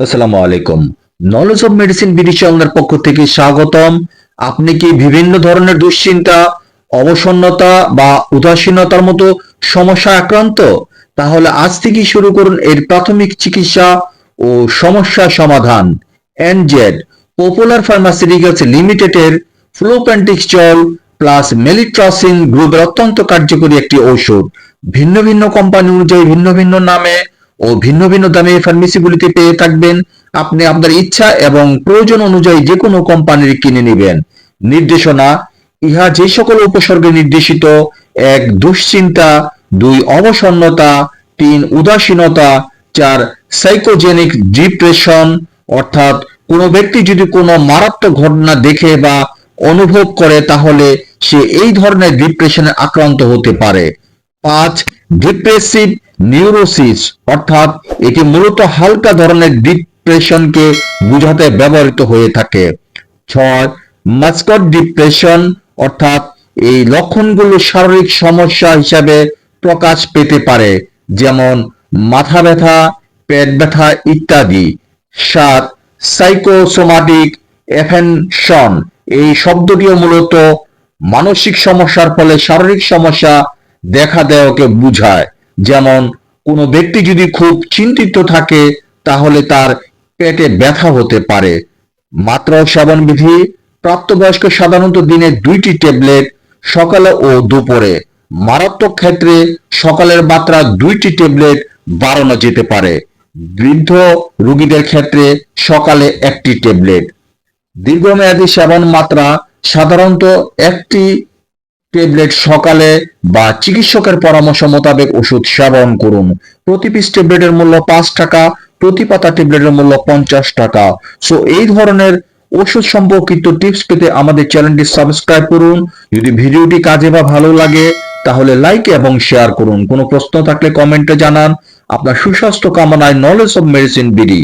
আসসালামু আলাইকুম। Knowledge of medicine BD চ্যানেলের পক্ষ থেকে স্বাগতম। আপনি কি বিভিন্ন ধরনের দুশ্চিন্তা, অবসন্নতা বা উদাসীনতার মতো সমস্যা আক্রান্ত? তাহলে আজ থেকে শুরু করুন এর প্রাথমিক চিকিৎসা ও সমস্যা সমাধান। এনজেড পপুলার ফার্মাসিউটিক্যালস লিমিটেডের ফ্লোপেন্টিক্সচল প্লাস মেলিট্রাসিন গ্রুপের অত্যন্ত কার্যকরী একটি ঔষধ। ভিন্ন ভিন্ন কোম্পানি অনুযায়ী ভিন্ন ভিন্ন নামে ও ভিন্ন ভিন্ন দামে ফার্মেসিগুলিতে পেয়ে থাকবেন। আপনি আপনার ইচ্ছা এবং প্রয়োজন অনুযায়ী যে কোনো কোম্পানির কিনে নেবেন। নির্দেশনা, ইহা যে সকল উপসর্গে নির্দেশিত। এক, দুশ্চিন্তা। দুই, অবসন্নতা। তিন, উদাসীনতা। চার সাইকোজেনিক ডিপ্রেশন অর্থাৎ কোনো ব্যক্তি যদি কোনো মারাত্মক ঘটনা দেখে বা অনুভব করে তাহলে সে এই ধরনের ডিপ্রেশনে আক্রান্ত হতে পারে। পাঁচ ডিপ্রেসিভ নিউরোসিস অর্থাৎ এটি মূলত হালকা ধরনের ডিপ্রেশনকে বুঝাতে ব্যবহৃত হয়ে থাকে। ছয়, মাস্কট ডিপ্রেশন অর্থাৎ এই লক্ষণগুলো শারীরিক সমস্যা হিসাবে প্রকাশ পেতে পারে, যেমন মাথা ব্যথা, পেট ব্যথা ইত্যাদি। সাত সাইকোসোমাটিক এফেনশন এই শব্দটিও মূলত মানসিক সমস্যার ফলে শারীরিক সমস্যা দেখা দেওয়াকে বুঝায়। যেমন, কোনো ব্যক্তি যদি খুব চিন্তিত থাকে, তাহলে তার পেটে ব্যথা হতে পারে। মাত্রা সেবন বিধি, প্রাপ্তবয়স্ক সাধারণত দিনে দুইটি ট্যাবলেট, সকালে ও দুপুরে। মারাত্মক ক্ষেত্রে সকালের মাত্রা দুইটি ট্যাবলেট বাড়ানো যেতে পারে। বৃদ্ধ রোগীদের ক্ষেত্রে সকালে একটি ট্যাবলেট। দীর্ঘমেয়াদী সেবন মাত্রা সাধারণত একটি ট্যাবলেট সকালে বা চিকিৎসকের পরামর্শ মোতাবেক ওষুধ সেবন করুন। প্রতি পিস ট্যাবলেটের মূল্য পাঁচ টাকা, প্রতি পাতা ট্যাবলেটের মূল্য পঞ্চাশ টাকা। সো এই ধরনের ওষুধ সম্পর্কিত টিপস পেতে আমাদের চ্যানেলটি সাবস্ক্রাইব করুন। যদি ভিডিওটি কাজে বা ভালো লাগে, তাহলে লাইক এবং শেয়ার করুন। কোনো প্রশ্ন থাকলে কমেন্টে জানান। আপনার সুস্বাস্থ্য কামনায় নলেজ অফ মেডিসিন বিডি